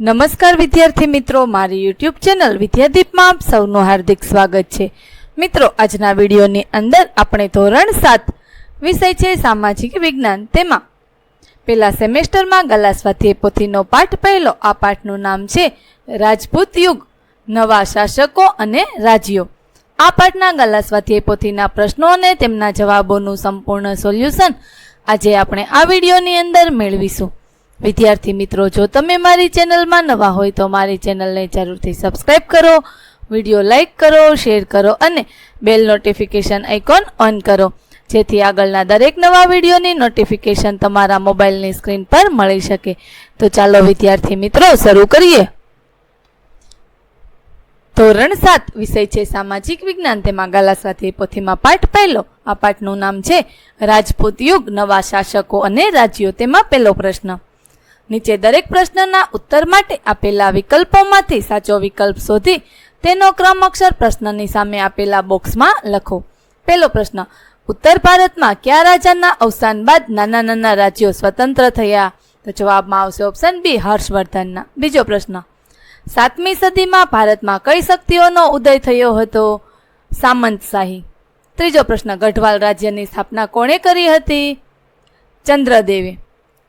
નમસ્કાર વિદ્યાર્થી મિત્રો, મારી યુટ્યુબ ચેનલ વિદ્યાદીપમાં આપ સૌનું હાર્દિક સ્વાગત છે. મિત્રો, આજના વિડીયોની અંદર આપણે ધોરણ સાત વિષય છે, સામાજિક વિજ્ઞાન. તેમાં પેલા સેમેસ્ટરમાં ગલા પોથીનો પાઠ, પહેલો આ પાઠનું નામ છે, રાજપૂત યુગ, નવા શાસકો અને રાજ્યો. આ પાઠના ગલા સ્વાધ્યાય પોથીના પ્રશ્નો અને તેમના જવાબોનું સંપૂર્ણ સોલ્યુશન આજે આપણે આ વિડીયોની અંદર મેળવીશું. વિદ્યાર્થી મિત્રો, જો તમે મારી ચેનલમાં નવા હોય તો મારી ચેનલને જરૂરથી સબસ્ક્રાઇબ કરો, વીડિયો લાઇક કરો શેર કરો અને બેલ નોટિફિકેશન આઇકોન ઓન કરો, જેથી આગળના દરેક નવા વિડીયોની નોટિફિકેશન તમારા મોબાઈલની સ્ક્રીન પર મળી શકે. તો ચાલો વિદ્યાર્થી મિત્રો, શરૂ કરીએ. ધોરણ સાત, વિષય છે સામાજિક વિજ્ઞાન. તેમાં ગાલા સાથે પોથીમાં પાઠ પહેલો. આ પાઠનું નામ છે, રાજપૂત યુગ, નવા શાસકો અને રાજ્યો. તેમાં પહેલો પ્રશ્ન નીચે દરેક પ્રશ્નના ઉત્તર માટે આપેલા વિકલ્પોમાંથી સાચો વિકલ્પ શોધી તેનો ક્રમ અક્ષર પ્રશ્નની સામે આપેલા બોક્સમાં લખો. પહેલો પ્રશ્ન, ઉત્તર ભારતમાં કયા રાજાના અવસાન બાદ નાના નાના રાજ્યો સ્વતંત્ર થયા? તો જવાબમાં આવશે ઓપ્શન બી, હર્ષવર્ધનના. બીજો પ્રશ્ન, સાતમી સદીમાં ભારતમાં કઈ શક્તિઓનો ઉદય થયો હતો? સામંતશાહી ત્રીજો પ્રશ્ન, ગઢવાલ રાજ્યની સ્થાપના કોણે કરી હતી? ચંદ્રદેવે.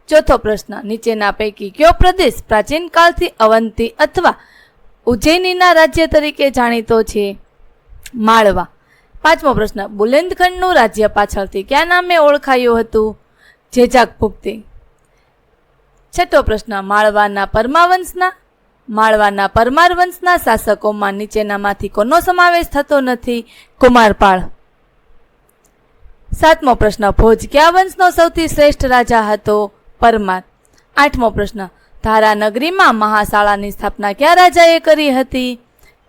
ચોથો પ્રશ્ન, નીચેના પૈકી કયો પ્રદેશ પ્રાચીન કાળથી અવંતી અથવા ઉજ્જૈનીના રાજ્ય તરીકે જાણીતો છે? માળવા. પાંચમો પ્રશ્ન બુલેન્દખંડનું રાજ્ય પાછળથી કયા નામે ઓળખાયું હતું? જેજાક ભુક્તિ. છઠ્ઠો પ્રશ્ન, માળવાના પરમાવંશના, માળવાના પરમાર વંશના શાસકોમાં નીચેનામાંથી કોનો સમાવેશ થતો નથી? કુમારપાળ. સાતમો પ્રશ્ન, ભોજ કયા વંશનો સૌથી શ્રેષ્ઠ રાજા હતો? પરમાર. આઠમો પ્રશ્ન. ધારાનગરીમાં મહાશાળાની સ્થાપના કયા રાજાએ કરી હતી?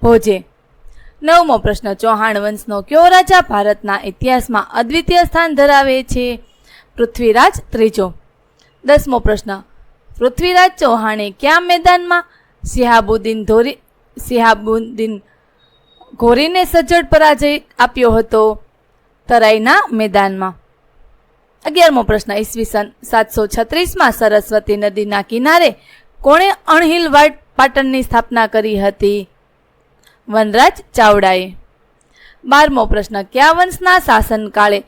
ભોજે. નવમો પ્રશ્ન. ચૌહાણ વંશનો કયો રાજા ભારતના ઇતિહાસમાં અદ્વિતીય સ્થાન ધરાવે છે? પૃથ્વીરાજ ત્રીજો. દસમો પ્રશ્ન. પૃથ્વીરાજ ચૌહાણે કયા મેદાનમાં સિહાબુદ્દીન ધોરી સિહાબુદ્દીન ઘોરીને સજ્જડ પરાજય આપ્યો હતો? તરાઈના મેદાનમાં. અગિયારમો પ્રશ્ન ઈસવીસન સાતસો છત્રીસમાં સરસ્વતી નદીના કિનારે કોણે અણહિલવાડ પાટણની સ્થાપના કરી હતી? વનરાજ ચાવડાએ. બારમો પ્રશ્ન, કયા વંશના શાસનકાળે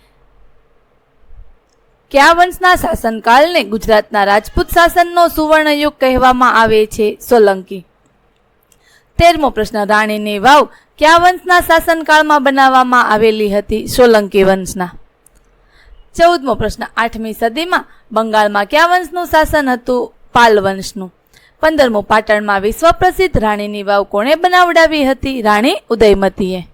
કયા વંશના શાસનકાળને ગુજરાતના રાજપૂત શાસનનો સુવર્ણયુગ કહેવામાં આવે છે? સોલંકી. તેરમો પ્રશ્ન, રાણીની વાવ કયા વંશના શાસનકાળમાં બનાવવામાં આવેલી હતી? સોલંકી વંશના. ચૌદમો પ્રશ્ન આઠમી સદીમાં બંગાળમાં કયા વંશનું શાસન હતું? પાલ વંશનું. પંદરમો પાટણમાં વિશ્વ પ્રસિદ્ધ રાણીની વાવ કોણે બનાવડાવી હતી? રાણી ઉદયમતીએ.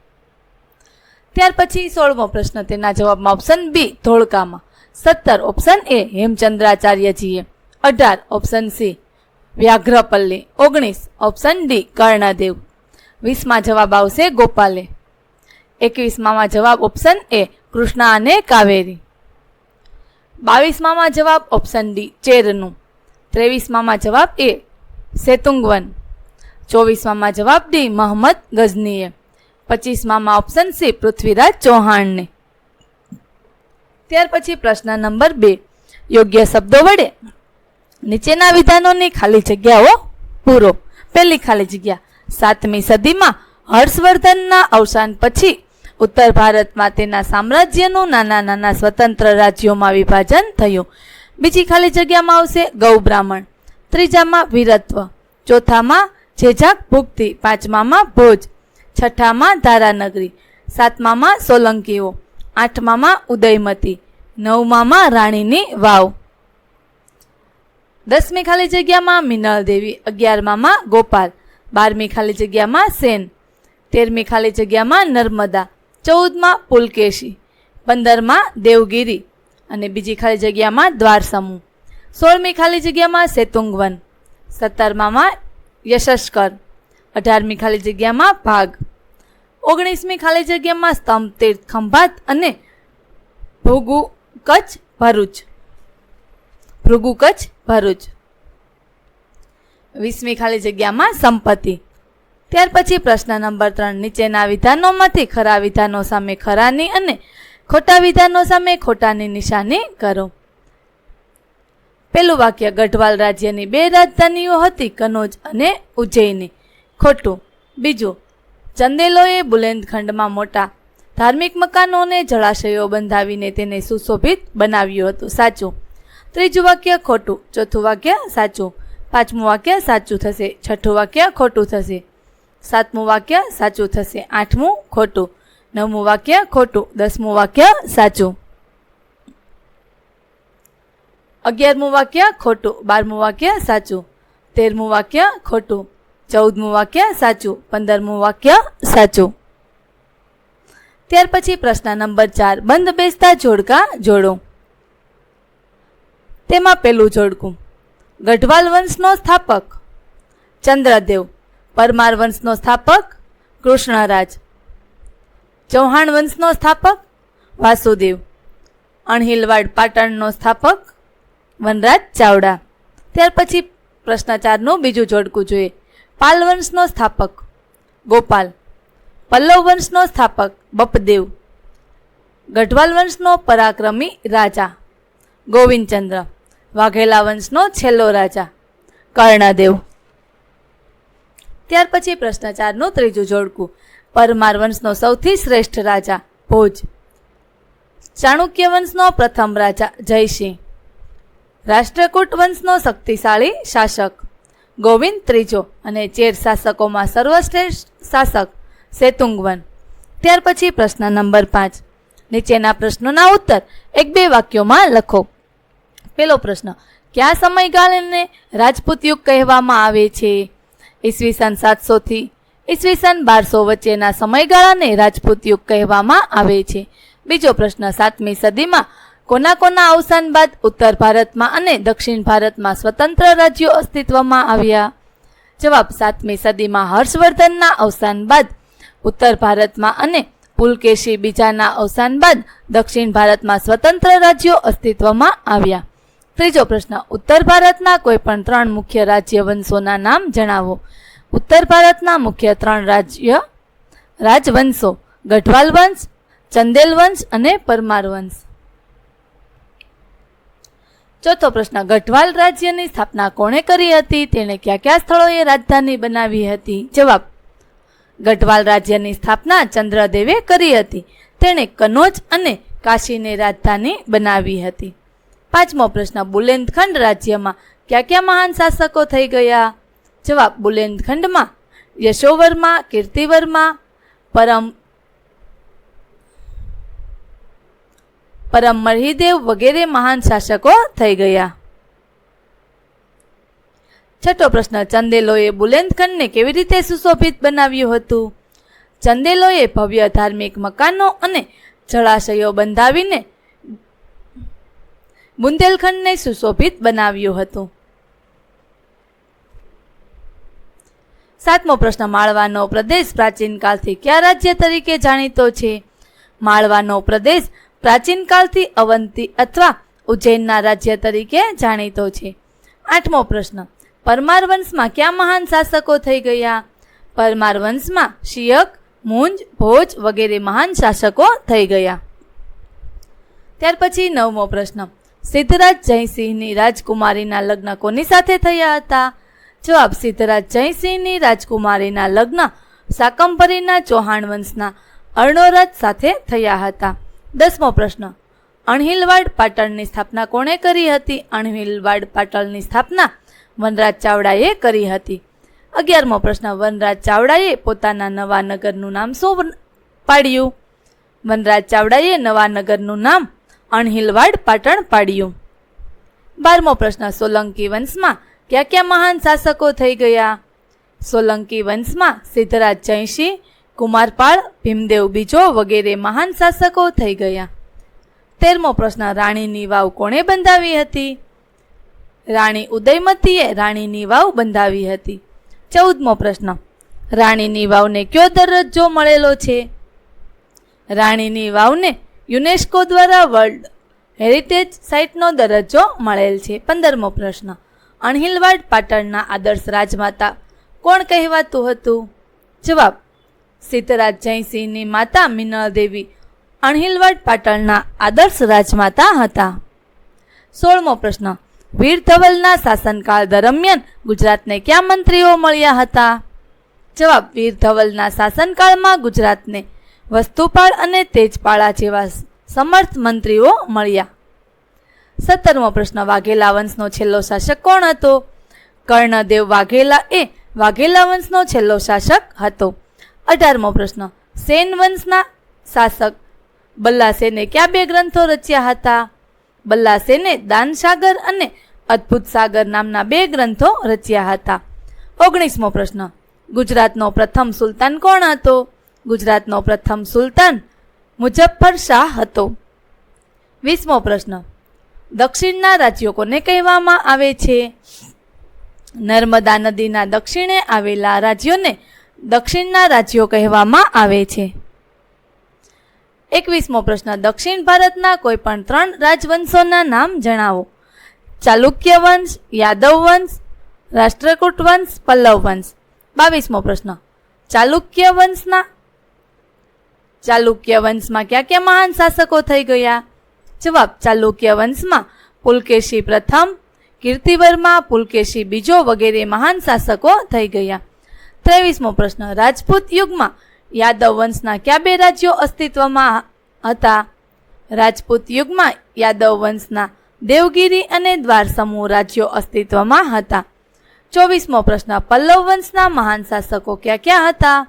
ત્યાર પછી સોળમો પ્રશ્ન તેના જવાબમાં ઓપ્શન બી ધોળકામાં. સત્તર ઓપ્શન એ હેમચંદ્રાચાર્યજીએ. અઢાર ઓપ્શન સી વ્યાઘ્રપલ્લી. ઓગણીસ ઓપ્શન ડી કર્ણદેવ. વીસમાં જવાબ આવશે ગોપાલે. એકવીસમાં જવાબ ઓપ્શન એ કૃષ્ણા અને કાવેરી. બાવીસમાં જવાબ ઓપ્શન ડી ચેરનું. ત્રેવીસમાં જવાબ એ સેતુંગવન. ચોવીસમાં જવાબ ડી મહમ્મદ ગઝનીએ. પચીસમાં ઓપ્શન સી પૃથ્વીરાજ ચૌહાણને. ત્યાર પછી પ્રશ્ન નંબર બે, યોગ્ય શબ્દો વડે નીચેના વિધાનોની ખાલી જગ્યાઓ પૂરો. પહેલી ખાલી જગ્યા સાતમી સદીમાં હર્ષવર્ધનના અવસાન પછી ઉત્તર ભારતમાં તેના સામ્રાજ્યનું નાના નાના સ્વતંત્ર રાજ્યોમાં વિભાજન થયું. બીજી ખાલી જગ્યામાં આવશે ગૌ બ્રાહ્મણ. ત્રીજામાં વીરત્વ. ચોથામાં જેજાક ભુક્તિ. પાંચમામાં ભોજ. છઠ્ઠામાં ધારાનગરી. સાતમામાં સોલંકીઓ. આઠમામાં ઉદયમતી. નવમામાં રાણીની વાવ. દસમી ખાલી જગ્યામાં મિનલ દેવી. અગિયારમામાં ગોપાલ. બારમી ખાલી જગ્યામાં સેન. તેરમી ખાલી જગ્યામાં નર્મદા. ચૌદમાં પુલકેશી, પંદરમાં દેવગીરી અને બીજી ખાલી જગ્યામાં દ્વારસમૂહ. સોળમી ખાલી જગ્યામાં સેતુંગવન, સત્તરમામાં યશસ્કર, અઢારમી ખાલી જગ્યામાં ભાગ, ઓગણીસમી ખાલી જગ્યામાં સ્તંભ તીર્થ ખંભાત અને ભૃગુ કચ્છ ભરૂચ. ભૃગુ કચ્છ ભરૂચ. વીસમી ખાલી જગ્યામાં સંપત્તિ. ત્યાર પછી પ્રશ્ન નંબર ત્રણ, નીચેના વિધાનોમાંથી ખરા વિધાનો સામે ખરાની અને ખોટા વિધાનો સામે ખોટાની નિશાની કરો. પેલું વાક્ય, ગઢવાલ રાજ્યની બે રાજધાનીઓ હતી, કનોજ અને ઉજ્જૈની. ખોટું. બીજું, ચંદેલોએ બુલેન્દખંડમાં મોટા ધાર્મિક મકાનોને જળાશયો બંધાવીને તેને સુશોભિત બનાવ્યું હતું, સાચું. ત્રીજું વાક્ય, ખોટું. ચોથું વાક્ય, સાચું. પાંચમું વાક્ય, સાચું થશે. છઠ્ઠું વાક્ય, ખોટું થશે. સાતમું વાક્ય સાચું થશે. આઠમું ખોટું. નવમું વાક્ય ખોટું. દસમું વાક્ય સાચું. અગિયારમું વાક્ય ખોટું. બારમું વાક્ય સાચું. તેરમું વાક્ય ખોટું. ચૌદમું વાક્ય સાચું. પંદરમું વાક્ય સાચું. ત્યાર પછી પ્રશ્ન નંબર ચાર. બંધ બેસતા જોડકા જોડો. તેમાં પેલું જોડકું. ગઢવાલ વંશનો સ્થાપક ચંદ્રદેવ. પરમાર વંશનો સ્થાપક કૃષ્ણરાજ, ચૌહાણ વંશનો સ્થાપક વાસુદેવ, અણહિલવાડ પાટણનો સ્થાપક વનરાજ ચાવડા. ત્યાર પછી પ્રશ્નાચારનું બીજું જોડકું જોઈએ. પાલ વંશનો સ્થાપક ગોપાલ, પલ્લવ વંશનો સ્થાપક બપદેવ, ગઢવાલ વંશનો પરાક્રમી રાજા ગોવિંદચંદ્ર, વાઘેલા વંશનો છેલ્લો રાજા કર્ણદેવ. ત્યાર પછી પ્રશ્ન ત્રીજું જોડકું. પરમાર વંશનો સૌથી શ્રેષ્ઠ રાજા, ભોજ. ચાણુક્ય વંશનો પ્રથમ રાજા, જયસિંહ. રાષ્ટ્રકૂટ વંશનો શક્તિશાળી શાસક, ગોવિંદ ત્રીજો અને ચેર શાસકોમાં સર્વશ્રેષ્ઠ શાસક, સેતુંગવન. ત્યાર પછી પ્રશ્ન નંબર પાંચ. નીચેના પ્રશ્નોના ઉત્તર એક બે વાક્યોમાં લખો. પેલો પ્રશ્ન, કયા સમયગાળાને રાજપૂત યુગ કહેવામાં આવે છે? ઈસવીસન સાતસોથી ઈસવીસન બારસો વચ્ચેના સમયગાળાને રાજપૂત યુગ કહેવામાં આવે છે. બીજો પ્રશ્ન સાતમી સદીમાં કોના કોના અવસાન બાદ ઉત્તર ભારતમાં અને દક્ષિણ ભારતમાં સ્વતંત્ર રાજ્યો અસ્તિત્વમાં આવ્યા? જવાબ સાતમી સદીમાં હર્ષવર્ધનના અવસાન બાદ, ઉત્તર ભારતમાં અને પુલકેશી બીજાના અવસાન બાદ દક્ષિણ ભારતમાં સ્વતંત્ર રાજ્યો અસ્તિત્વમાં આવ્યા. ત્રીજો પ્રશ્ન, ઉત્તર ભારતના કોઈ પણ ત્રણ મુખ્ય રાજ્ય વંશોના નામ જણાવો. ઉત્તર ભારતના મુખ્ય ત્રણ રાજ્ય રાજવંશો, ગઢવાલ વંશ, ચંદેલ વંશ અને પરમાર વંશ. ચોથો પ્રશ્ન, ગઢવાલ રાજ્યની સ્થાપના કોણે કરી હતી? તેણે કયા કયા સ્થળોએ રાજધાની બનાવી હતી? જવાબ, ગઢવાલ રાજ્યની સ્થાપના ચંદ્રદેવે કરી હતી. તેણે કનોજ અને કાશીને રાજધાની બનાવી હતી. પાંચમો પ્રશ્ન બુલેન્દખંડ રાજ્યમાં કયા કયા મહાન શાસકો થઈ ગયા? જવાબ બુલેન્દખંડમાં યશોવર્મા, કીર્તિવર્મા, પરમ પરમ મહિદેવ વગેરે મહાન શાસકો થઈ ગયા. છઠ્ઠો પ્રશ્ન, ચંદેલોએ બુલેન્દખંડને કેવી રીતે સુશોભિત બનાવ્યું હતું? ચંદેલોએ ભવ્ય ધાર્મિક મકાનો અને જળાશયો બંધાવીને બુંદેલખંડને સુશોભિત બનાવ્યું હતું. સાતમો પ્રશ્ન, માળવાનો પ્રદેશ પ્રાચીન કાળથી કયા રાજ્ય તરીકે જાણીતો છે? માળવાનો પ્રદેશ પ્રાચીન કાળથી અવંતી અથવા ઉજ્જૈનના રાજ્ય તરીકે જાણીતો છે. આઠમો પ્રશ્ન પરમાર વંશમાં કયા મહાન શાસકો થઈ ગયા? પરમાર વંશમાં શિયક, મુંજ, ભોજ વગેરે મહાન શાસકો થઈ ગયા. ત્યાર પછી નવમો પ્રશ્ન સિદ્ધરાજ જયસિંહની રાજકુમારીના લગ્ન કોની સાથે થયા હતા? જવાબ, સિદ્ધરાજ જયસિંહની રાજકુમારીના લગ્ન શાકંભરીના ચૌહાણ વંશના અર્ણોરાજ સાથે થયા હતા. દસમો પ્રશ્ન, અણહિલવાડ પાટણની સ્થાપના કોણે કરી હતી? અણહિલવાડ પાટણની સ્થાપના વનરાજ ચાવડાએ કરી હતી. અગિયારમો પ્રશ્ન, વનરાજ ચાવડાએ પોતાના નવા નગરનું નામ શું પાડ્યું? વનરાજ ચાવડાએ નવા નગરનું નામ અણહિલવાડ પાટણ પાડ્યું. બારમો પ્રશ્ન, સોલંકી વંશમાં કયા કયા મહાન શાસકો થઈ ગયા? સોલંકી વંશમાં સિદ્ધરાજ જયસિંહ કુમારપાળ, ભીમદેવ બીજો વગેરે મહાન શાસકો થઈ ગયા. તેરમો પ્રશ્ન, રાણીની વાવ કોણે બંધાવી હતી? રાણી ઉદયમતીએ રાણીની વાવ બંધાવી હતી. ચૌદમો પ્રશ્ન, રાણીની વાવને કયો દરજ્જો મળેલો છે? રાણીની વાવને યુનેસ્કો દ્વારા વર્લ્ડ હેરિટેજ સાઇટનો દરજ્જો મળેલ છે. પંદરમો પ્રશ્ન. અણહિલવાડ પાટણના આદર્શ રાજમાતા કોણ કહેવાતું હતું? જવાબ. સીતરાજ જયસિંહની માતા મિનળ દેવી અણહિલવાડ પાટણના આદર્શ રાજમાતા હતા. સોળમો પ્રશ્ન. વીર ધવલના શાસનકાળ દરમિયાન ગુજરાતને કયા મંત્રીઓ મળ્યા હતા? જવાબ. વીર ધવલના શાસનકાળમાં ગુજરાતને વસ્તુપાળ અને તેજપાળા જેવા સમર્થ મંત્રીઓ મળ્યા. સત્તરમો પ્રશ્ન. વાઘેલા વંશનો છેલ્લો શાસક કોણ હતો? કર્ણદેવ વાઘેલા એ વાઘેલા વંશનો છેલ્લો શાસક હતો. અઢારમો પ્રશ્ન. સેન વંશના શાસક બલ્લાસેને કયા બે ગ્રંથો રચ્યા હતા? બલ્લાસેને દાનસાગર અને અદ્ભુત સાગર નામના બે ગ્રંથો રચ્યા હતા. ઓગણીસમો પ્રશ્ન. ગુજરાતનો પ્રથમ સુલતાન કોણ હતો? ગુજરાતનો પ્રથમ સુલતાન મુઝફ્ફર શાહ હતો. વીસમો પ્રશ્ન. દક્ષિણના રાજ્યો કોને કહેવામાં આવે છે? નર્મદા નદીના દક્ષિણે આવેલા રાજ્યોને દક્ષિણના રાજ્યો કહેવામાં આવે છે. એકવીસમો પ્રશ્ન. દક્ષિણ ભારતના કોઈ પણ ત્રણ રાજવંશોના નામ જણાવો. ચાલુક્ય વંશ, યાદવ વંશ, રાષ્ટ્રકૂટ વંશ, પલ્લવ વંશ. બાવીસમો પ્રશ્ન. ચાલુક્ય વંશના ચાલુક્ય વંશમાં ક્યાં ક્યાં મહાન શાસકો થઈ ગયા? જવાબ, ચાલુક્ય વંશમાં પુલકેશી પ્રથમ, કીર્તિવર્મા, પુલકેશી બીજો વગેરે મહાન શાસકો થઈ ગયા. ત્રેવીસમો પ્રશ્ન, રાજપૂત યુગમાં યાદવ વંશના કયા બે રાજ્યો અસ્તિત્વમાં હતા? રાજપૂત યુગમાં યાદવ વંશના દેવગીરી અને દ્વાર સમૂહ રાજ્યો અસ્તિત્વમાં હતા. ચોવીસમો પ્રશ્ન, પલ્લવ વંશના મહાન શાસકો ક્યાં ક્યાં હતા?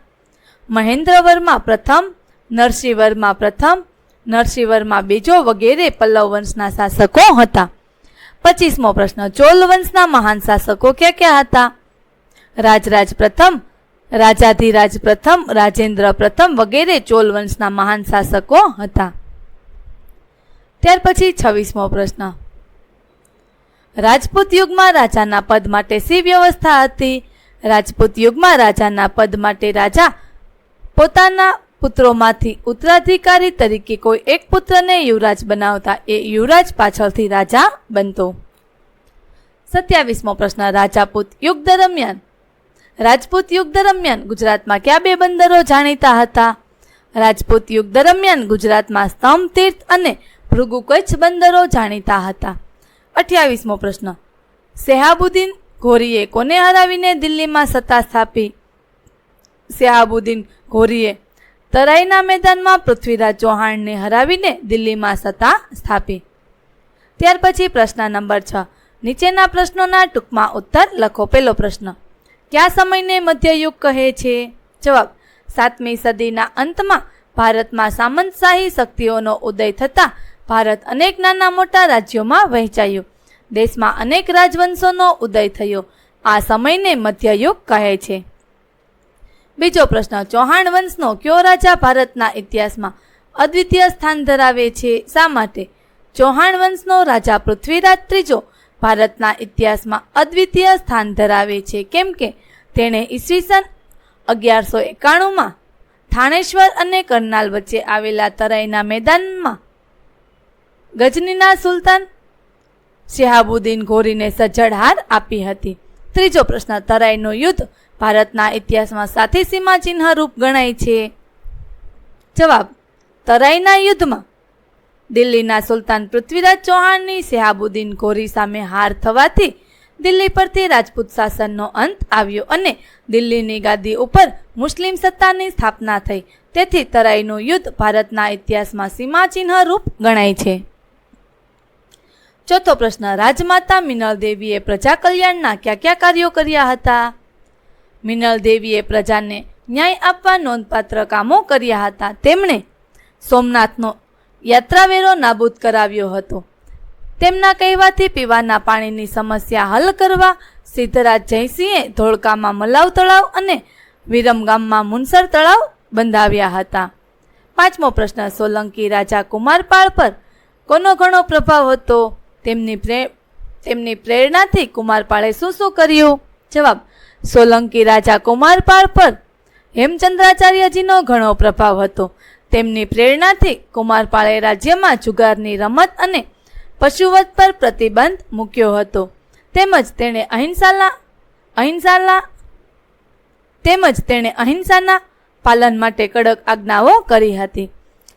મહેન્દ્રવર્મા પ્રથમ નરસિંહવર્મા પ્રથમ, નરસિંહવર્મા બીજો વગેરે પલ્લવ વંશના શાસકો હતા. પચીસમો પ્રશ્ન, ચોલ વંશના મહાન શાસકો ક્યાં ક્યાં હતા? રાજરાજ પ્રથમ, રાજાધિરાજ પ્રથમ, રાજેન્દ્ર પ્રથમ વગેરે ચોલ વંશના મહાન શાસકો હતા. ત્યાર પછી છવ્વીસમો પ્રશ્ન, રાજપૂત યુગમાં રાજાના પદ માટે શી વ્યવસ્થા હતી? રાજપૂત યુગમાં રાજાના પદ માટે રાજા પોતાના પુત્રોમાંથી ઉત્તરાધિકારી તરીકે કોઈ એક પુત્રને યુવરાજ બનાવતા એ યુવરાજ પાછળથી રાજા બનતો. સત્યાવીસમો પ્રશ્ન, રાજાપૂત યુગ દરમિયાન. રાજપૂત યુગ દરમિયાન ગુજરાતમાં કયા બે બંદરો જાણીતા હતા? રાજપૂત યુગ દરમિયાન ગુજરાતમાં સ્તંભ, તીર્થ અને ભૃગુ કચ્છ બંદરો જાણીતા હતા. અઠ્યાવીસમો પ્રશ્ન શેહાબુદ્દીન ઘોરીએ કોને હરાવીને દિલ્હીમાં સત્તા સ્થાપી? શેહાબુદ્દીન ઘોરીએ તરાઈના મેદાનમાં પૃથ્વીરાજ ચૌહાણને હરાવીને દિલ્હીમાં સત્તા સ્થાપી. ત્યાર પછી પ્રશ્ન નંબર છ. નીચેના પ્રશ્નોના ટૂંકમાં ઉત્તર લખો. પહેલો પ્રશ્ન. કયા સમયને મધ્યયુગ કહે છે? જવાબ. સાતમી સદીના અંતમાં ભારતમાં સામંતશાહી શક્તિઓનો ઉદય થતાં ભારત અનેક નાના મોટા રાજ્યોમાં વહેંચાયું. દેશમાં અનેક રાજવંશોનો ઉદય થયો. આ સમયને મધ્યયુગ કહે છે. બીજો પ્રશ્ન, ચૌહાણ વંશનો કયો રાજા ભારતના ઇતિહાસમાં અદ્વિતીય સ્થાન ધરાવે છે? શા માટે? ચૌહાણ વંશનો રાજા પૃથ્વીરાજ ત્રીજો ભારતના ઇતિહાસમાં અદ્વિતીય સ્થાન ધરાવે છે. કેમ કે તેણે ઈસવીસન અગિયારસો એકાણુંમાં થાણેશ્વર અને કરનાલ વચ્ચે આવેલા તરાઈના મેદાનમાં ગજનીના સુલતાન શિહાબુદ્દીન ઘોરીને સજ્જડ હાર આપી હતી. ત્રીજો પ્રશ્ન, તરાઈનું યુદ્ધ ભારતના ઇતિહાસમાં સાથી સીમાચિહ્ન રૂપ ગણાય છે. જવાબ, તરાઈના યુદ્ધમાં. દિલ્હીના સુલતાન પૃથ્વીરાજ ચૌહાણની સેહાબુદ્દીન ઘોરી સામે હાર થવાથી દિલ્હી પરથી રાજપૂત શાસનનો અંત આવ્યો અને દિલ્હીની ગાદી ઉપર મુસ્લિમ સત્તાની સ્થાપના થઈ. તેથી તરાઈનું યુદ્ધ ભારતના ઇતિહાસમાં સીમાચિહ્ન રૂપ ગણાય છે. ચોથો પ્રશ્ન, રાજમાતા મિનલ દેવીએ પ્રજા કલ્યાણના કયા કયા કાર્યો કર્યા હતા? મિનલ દેવીએ પ્રજાને ન્યાય આપવા નોંધપાત્ર કામો કર્યા હતા. તેમણે સોમનાથનો યાત્રાવેરો નાબૂદ કરાવ્યો હતો. તેમના કહેવાથી પીવાના પાણીની સમસ્યા હલ કરવા સિદ્ધરાજ જયસિંહે ધોળકામાં મલાવ તળાવ અને વિરમગામમાં મુનસર તળાવ બંધાવ્યા હતા. પાંચમો પ્રશ્ન, સોલંકી રાજા કુમારપાળ પર કોનો ઘણો પ્રભાવ હતો? તેમની પ્રે, તેમની પ્રેરણાથી કુમારપાળે શું શું કર્યું? જવાબ સોલંકી રાજા કુમારપાળ પર હેમચંદ્રાચાર્યજીનો ઘણો પ્રભાવ હતો. તેમની પ્રેરણાથી કુમારપાળે રાજ્યમાં જુગારની રમત અને પશુવધ પર પ્રતિબંધ મૂક્યો હતો. તેમજ તેણે અહિંસાના અહિંસાના, તેમજ તેણે અહિંસાના પાલન માટે કડક આજ્ઞાઓ કરી હતી.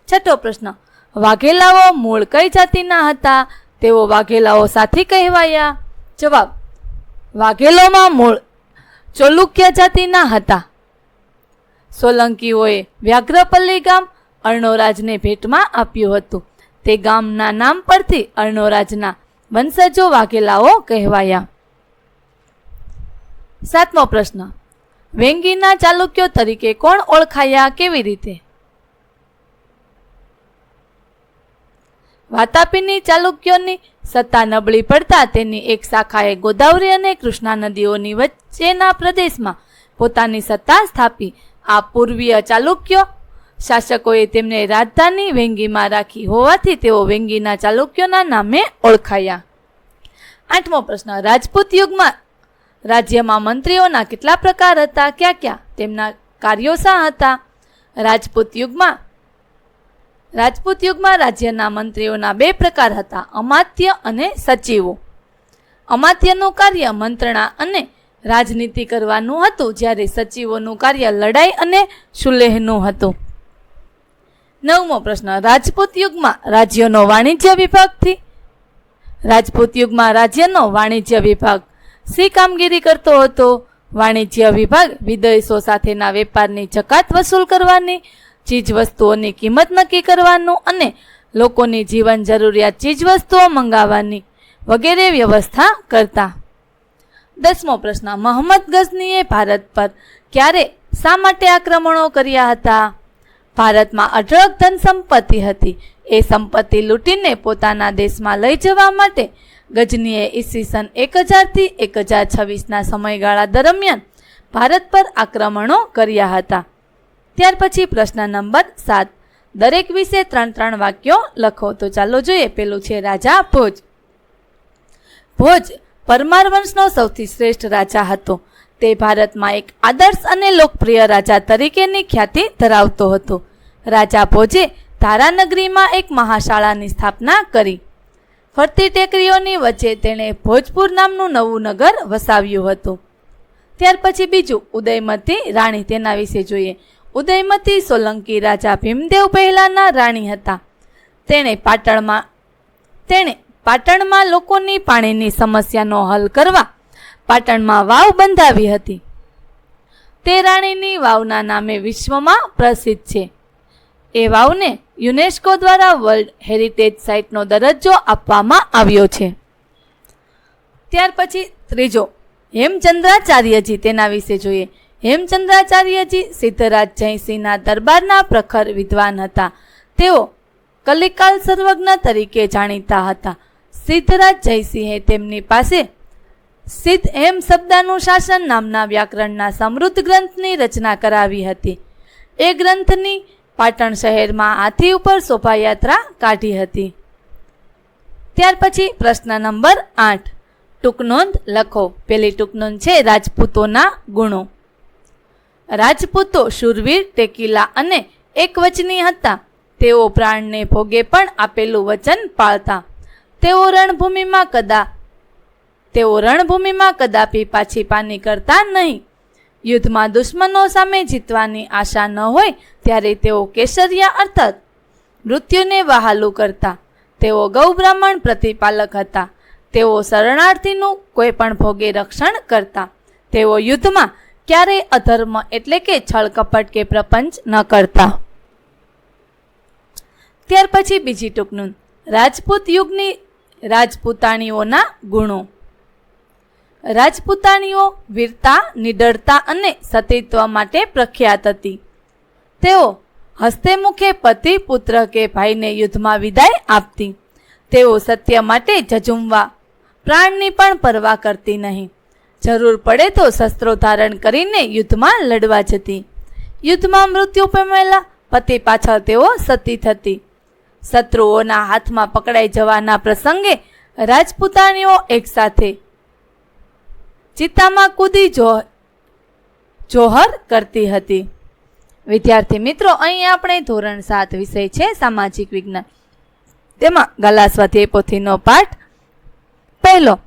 છઠ્ઠો પ્રશ્ન, વાઘેલાઓ મૂળ કઈ જાતિના હતા? તેઓ વાઘેલાઓ સાથી કહેવાયા. જવાબ, વાઘેલોમાં મૂળ ચોલુક્ય જાતિના હતા. સોલંકીઓએ વ્યાઘ્રપલ્લી ગામ અર્ણોરાજને ભેટમાં આપ્યું હતું. તે ગામના નામ પરથી અર્ણોરાજના વંશજો વાઘેલાઓ કહેવાયા. સાતમો પ્રશ્ન. વેંગીના ચાલુક્યો તરીકે કોણ ઓળખાયા કેવી રીતે? વાતાપીની ચાલુક્યોની સત્તા નબળી પડતા તેની એક શાખાએ ગોદાવરી અને કૃષ્ણા નદીઓની વચ્ચેના પ્રદેશમાં પોતાની સત્તા સ્થાપી. આ પૂર્વીય ચાલુક્યો શાસકોએ તેમને રાજધાની વેંગીમાં રાખી હોવાથી તેઓ વેંગીના ચાલુક્યોના નામે ઓળખાયા. આઠમો પ્રશ્ન. રાજપૂત યુગમાં રાજ્યમાં મંત્રીઓના કેટલા પ્રકાર હતા? ક્યાં ક્યાં? તેમના કાર્યો શા હતા? રાજપૂત યુગમાં રાજપૂત યુગમાં રાજ્યના મંત્રીઓના બે પ્રકાર હતા, અમાત્ય અને સચિવો. અમાત્યનું કાર્ય મંત્રણા અને રાજનીતિ કરવાનું હતું, જ્યારે સચિવોનું કાર્ય લડાઈ અને સુલેહનું હતું. નવમો પ્રશ્ન, રાજપૂત યુગમાં રાજ્યનો વાણિજ્ય વિભાગથી રાજપૂત યુગમાં રાજ્યનો વાણિજ્ય વિભાગ શી કામગીરી કરતો હતો? વાણિજ્ય વિભાગ વિદેશો સાથેના વેપારની જકાત વસૂલ કરવાની ચીજવસ્તુઓની કિંમત નક્કી કરવાનું અને લોકોની જીવન જરૂરિયાત ચીજવસ્તુઓ મંગાવવાની વગેરે વ્યવસ્થા કરતા. દસમો પ્રશ્ન, મોહમ્મદ ગઝનીએ ભારત પર ક્યારે શા માટે આક્રમણો કર્યા હતા? ભારતમાં અઢળક ધન સંપત્તિ હતી. એ સંપત્તિ લૂંટીને પોતાના દેશમાં લઈ જવા માટે ગજનીએ ઈસવીસન એક હજારથી એક હજાર છવ્વીસના સમયગાળા દરમિયાન ભારત પર આક્રમણો કર્યા હતા. ત્યાર પછી પ્રશ્ન નંબર સાત. દરેક વિશે ત્રણ ત્રણ વાક્યો લખો. તો ચાલો જોઈએ, પેલું છે રાજા ભોજ. ભોજ પરમાર વંશનો સૌથી શ્રેષ્ઠ રાજા હતો. તે ભારતમાં એક આદર્શ અને લોકપ્રિય રાજા તરીકેની ખ્યાતિ ધરાવતો હતો. રાજા ભોજે તારાનગરીમાં એક મહાશાળાની સ્થાપના કરી. ફરતી ટેકરીઓની વચ્ચે તેણે ભોજપુર નામનું નવું નગર વસાવ્યું હતું. ત્યાર પછી બીજું ઉદયમતી રાણી તેના વિશે જોઈએ. ઉદયમતી સોલંકી રાજા ભીમદેવ પહેલાના રાણી હતા. તેણે પાટણમાં તેણે પાટણમાં લોકોની પાણીની સમસ્યાનો હલ કરવા પાટણમાં વાવ બંધાવી હતી. તે રાણીની વાવના નામે વિશ્વમાં પ્રસિદ્ધ છે. એ વાવને યુનેસ્કો દ્વારા વર્લ્ડ હેરિટેજ સાઇટનો દરજ્જો આપવામાં આવ્યો છે. ત્યાર પછી ત્રીજો હેમચંદ્રાચાર્યજી તેના વિશે જોઈએ. હેમચંદ્રાચાર્યજી સિદ્ધરાજ જયસિંહના દરબારના પ્રખર વિદ્વાન હતા. તેઓ કલિકાલ સર્વજ્ઞ તરીકે જાણીતા હતા. સિદ્ધરાજ જયસિંહે તેમની પાસે સિદ્ધ હેમ શબ્દાનું શાસન નામના વ્યાકરણના સમૃદ્ધ ગ્રંથની રચના કરાવી હતી. એ ગ્રંથની પાટણ શહેરમાં હાથી ઉપર શોભાયાત્રા કાઢી હતી. ત્યાર પછી પ્રશ્ન નંબર આઠ. ટૂંકનોંધ લખો. પેલી ટૂંકનોંધ છે રાજપૂતોના ગુણો. રાજપૂતો શૂરવીર, ટેકીલા અને એકવચની હતા. તેઓ પ્રાણને ભોગે પણ આપેલું વચન પાળતા. તેઓ રણભૂમિમાં કદા, તેઓ રણભૂમિમાં કદાપી પાછી પાની કરતા નહીં. યુદ્ધમાં દુશ્મનો સામે જીતવાની આશા ન હોય ત્યારે તેઓ કેસરિયા અર્થાત મૃત્યુને વહાલું કરતા. તેઓ ગૌબ્રાહ્મણ પ્રતિપાલક હતા. તેઓ શરણાર્થીનું કોઈ પણ ભોગે રક્ષણ કરતા. તેઓ યુદ્ધમાં ક્યારેય અધર્મ એટલે કે છળ કપટ કે પ્રપંચ ન કરતા. ત્યાર પછી બીજી ટૂંકનું. રાજપૂત યુગની રાજપૂતાણીઓના ગુણો. રાજપૂતાણીઓ વીરતા, નિડરતા અને સતીત્વ માટે પ્રખ્યાત હતી. તેઓ હસ્તે મુખે પતિ, પુત્ર કે ભાઈને યુદ્ધમાં વિદાય આપતી. તેઓ સત્ય માટે જજુમવા, પ્રાણની પણ પરવા કરતી નહીં. જરૂર પડે તો શસ્ત્રો ધારણ કરીને યુદ્ધમાં લડવા જતી. યુદ્ધમાં મૃત્યુ પામેલા પતિ પાછળ તેઓ સતી થતી. શત્રુઓના હાથમાં પકડાઈ જવાના પ્રસંગે રાજપૂતાણીઓ એકસાથે ચિત્તામાં કૂદી જો જોહર કરતી હતી. વિદ્યાર્થી મિત્રો, અહીં આપણે ધોરણ સાત વિષય છે, સામાજિક વિજ્ઞાન. તેમાં ગલાસ્વાધ્યાય પોથીનો પાઠ. પહેલો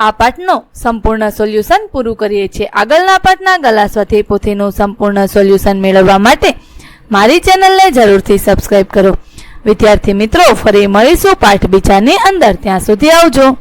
આ પાઠનો સંપૂર્ણ સોલ્યુશન પૂરું કરીએ છીએ. આગળના પાઠના ગલાસ્વાધ્યાય પોથીનું સંપૂર્ણ સોલ્યુશન મેળવવા માટે મારી ચેનલને જરૂરથી સબસ્ક્રાઇબ કરો. વિદ્યાર્થી મિત્રો, ફરી મળીશું પાઠ બીજાની અંદર. ત્યાં સુધી આવજો.